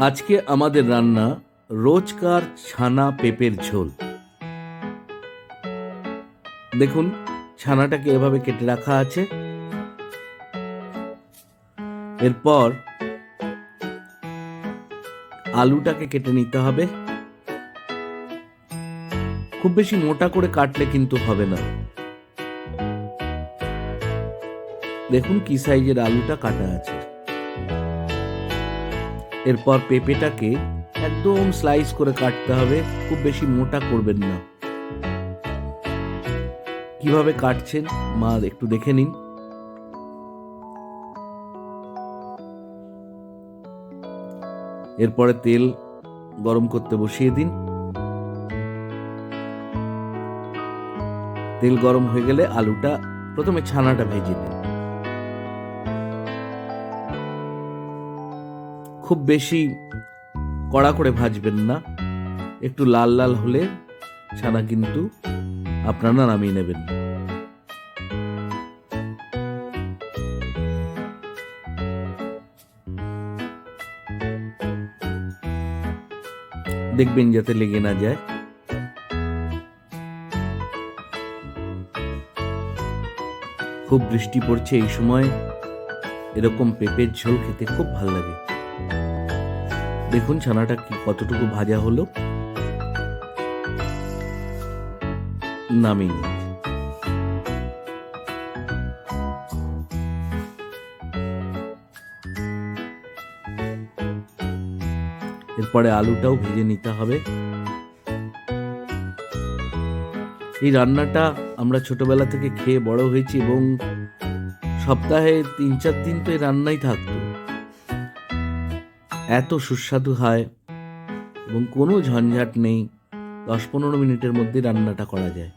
আজকে আমাদের রান্না রোজকার ছানা পেঁপের ঝোল। দেখুন, ছানাটাকে এভাবে কেটে রাখা আছে। এরপর আলুটাকে কেটে নিতে হবে। খুব বেশি মোটা করে কাটলে কিন্তু হবে না। দেখুন কি সাইজের আলুটা কাটা আছে। এরপর পেঁপেটাকে একদম স্লাইস করে কাটতে হবে, খুব বেশি মোটা করবেন না। কীভাবে কাটছেন? মা, একটু দেখে নিন। এরপরে তেল গরম করতে বসিয়ে দিন। তেল গরম হয়ে গেলে আলুটা প্রথমে ছানাটা ভেজে দিন খুব বেশি কড়া করে ভাজবেন না। একটু লাল লাল হলে ছানা কিন্তু আপনারা নামিয়ে নেবেন। দেখবেন যাতে লেগে না যায়। খুব বৃষ্টি পড়ছে এই সময়। এরকম পেঁপের ঝোল খেতে খুব ভালো লাগে। দেখুন ছানাটা কি কতটুকু ভাজা হলো। নামিয়ে। এরপরে আলুটাও ভেজে নিতে হবে। এই রান্নাটা আমরা ছোটবেলা থেকে খেয়ে বড় হয়েছি এবং সপ্তাহে তিন চার দিন তো এই রান্নাই থাকতো। এত সুস্বাদু হয় এবং কোনো ঝঞ্ঝাট নেই। দশ পনেরো মিনিটের মধ্যে রান্নাটা করা যায়।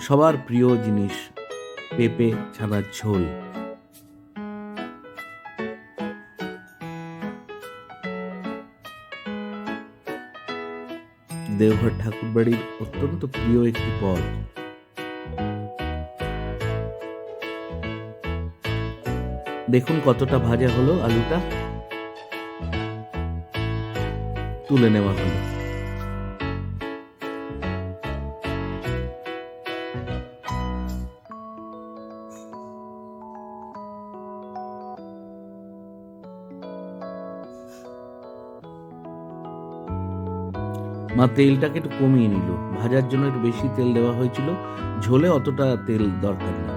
সবার প্রিয় জিনিস পেঁপে ছানার ঝোল। দেওঘর ঠাকুরবাড়ির অত্যন্ত প্রিয় একটি পদ দেখুন কতটা ভাজা হলো আলুটা। তুলে নেওয়া হলো। মা, তেলটাকে একটু কমিয়ে নিল। ভাজার জন্য একটু বেশি তেল দেওয়া হয়েছিল। ঝোলে অতটা তেল দরকার নেই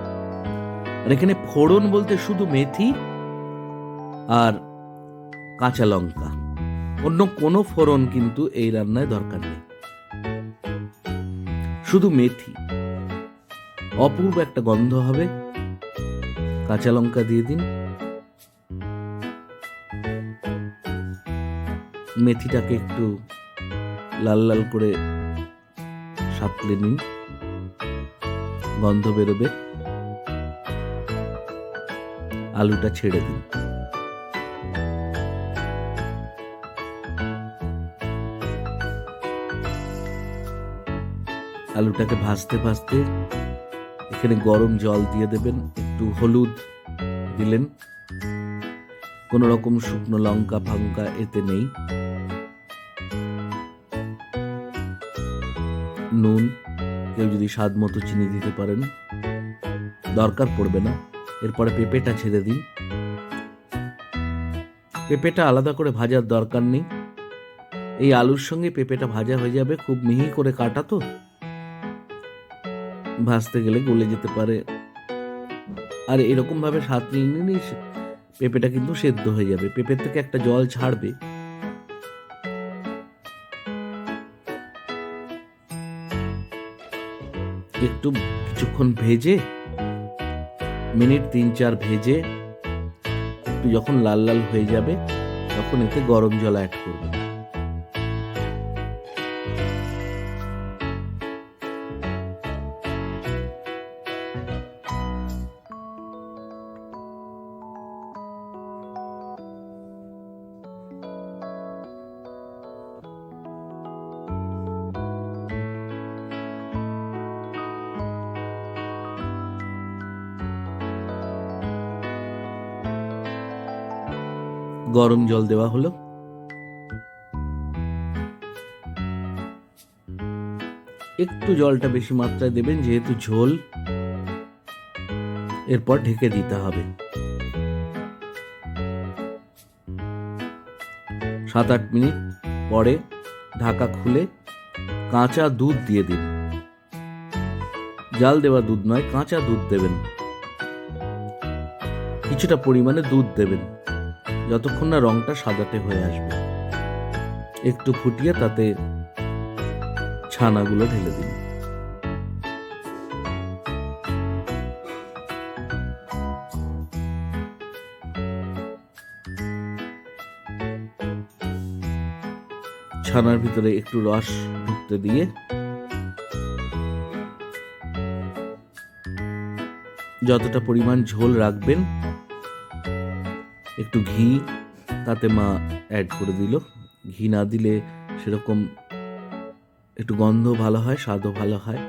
আর এখানে ফোড়ন বলতে শুধু মেথি আর কাঁচা লঙ্কা। অন্য কোনো ফোড়ন কিন্তু এই রান্নায় দরকার নেই। শুধু মেথি। অপূর্ব একটা গন্ধ হবে। কাঁচা লঙ্কা দিয়ে দিন। মেথিটাকে একটু লাল লাল করে সাতলে নিন। গন্ধ বেরোবে। আলুটা ছেড়ে দিন। আলুটাকে ভাজতে ভাজতে এখানে গরম জল দিয়ে দেবেন, একটু হলুদ দিলেন। কোনো রকম শুকনো লঙ্কা ফাঙ্কা এতে নেই। নুন, কেউ যদি স্বাদ মতো চিনি দিতে পারেন। দরকার পড়বে না। এরপরে পেঁপেটা ছেড়ে দিন পেঁপেটা আলাদা করে ভাজার দরকার নেই। এই আলুর সঙ্গে পেঁপেটা ভাজা হয়ে যাবে, খুব মিহি করে কাটা তো। ভাজতে গেলে গলে যেতে পারে। আর এরকম ভাবে স্বাদ নিয়ে পেঁপেটা কিন্তু সেদ্ধ হয়ে যাবে। পেঁপের থেকে একটা জল ছাড়বে। একটু কিছুক্ষণ ভেজে মিনিট তিন চার ভেজে একটু যখন লাল লাল হয়ে যাবে, তখন এতে গরম জল অ্যাড করবেন গরম জল দেওয়া হলো। একটু জলটা বেশি মাত্রায় দেবেন, যেহেতু ঝোল। এরপর ঢেকে দিতে হবে। সাত আট মিনিট পরে ঢাকা খুলে কাঁচা দুধ দিয়ে দিন। জাল দেওয়া দুধ নয়, কাঁচা দুধ দেবেন। কিছুটা পরিমাণে দুধ দেবেন। যতক্ষণ না রংটা সাদাটে হয়ে আসবে। একটু ফুটিয়ে তাতে ছানাগুলো ঢেলে দিন। ছানার ভিতরে একটু রস ঢুকতে দিয়ে যতটা পরিমাণ ঝোল রাখবেন একটু ঘি, তাতে মা অ্যাড করে দিল। ঘি না দিলে সেরকম একটু গন্ধ ভালো হয়, স্বাদও ভালো হয়।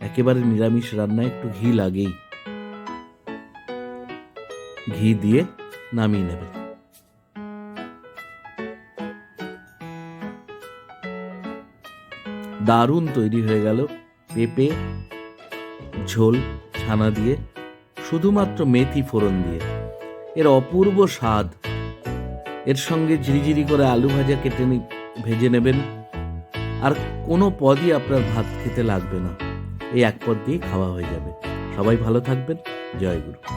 একেবারে নিরামিষ রান্নায় একটু ঘি লাগেই। ঘি দিয়ে নামিয়ে নেবেন দারুণ তৈরি হয়ে গেল পেঁপে, ঝোল, ছানা দিয়ে, শুধুমাত্র মেথি ফোড়ন দিয়ে। এর অপূর্ব স্বাদ। এর সঙ্গে ঝিরিঝিরি করে আলু ভাজা কেটে ভেজে নেবেন। আর কোনো পদই আপনার ভাত খেতে লাগবে না। এই এক পদ দিয়েই খাওয়া হয়ে যাবে। সবাই ভালো থাকবেন। জয় গুরু।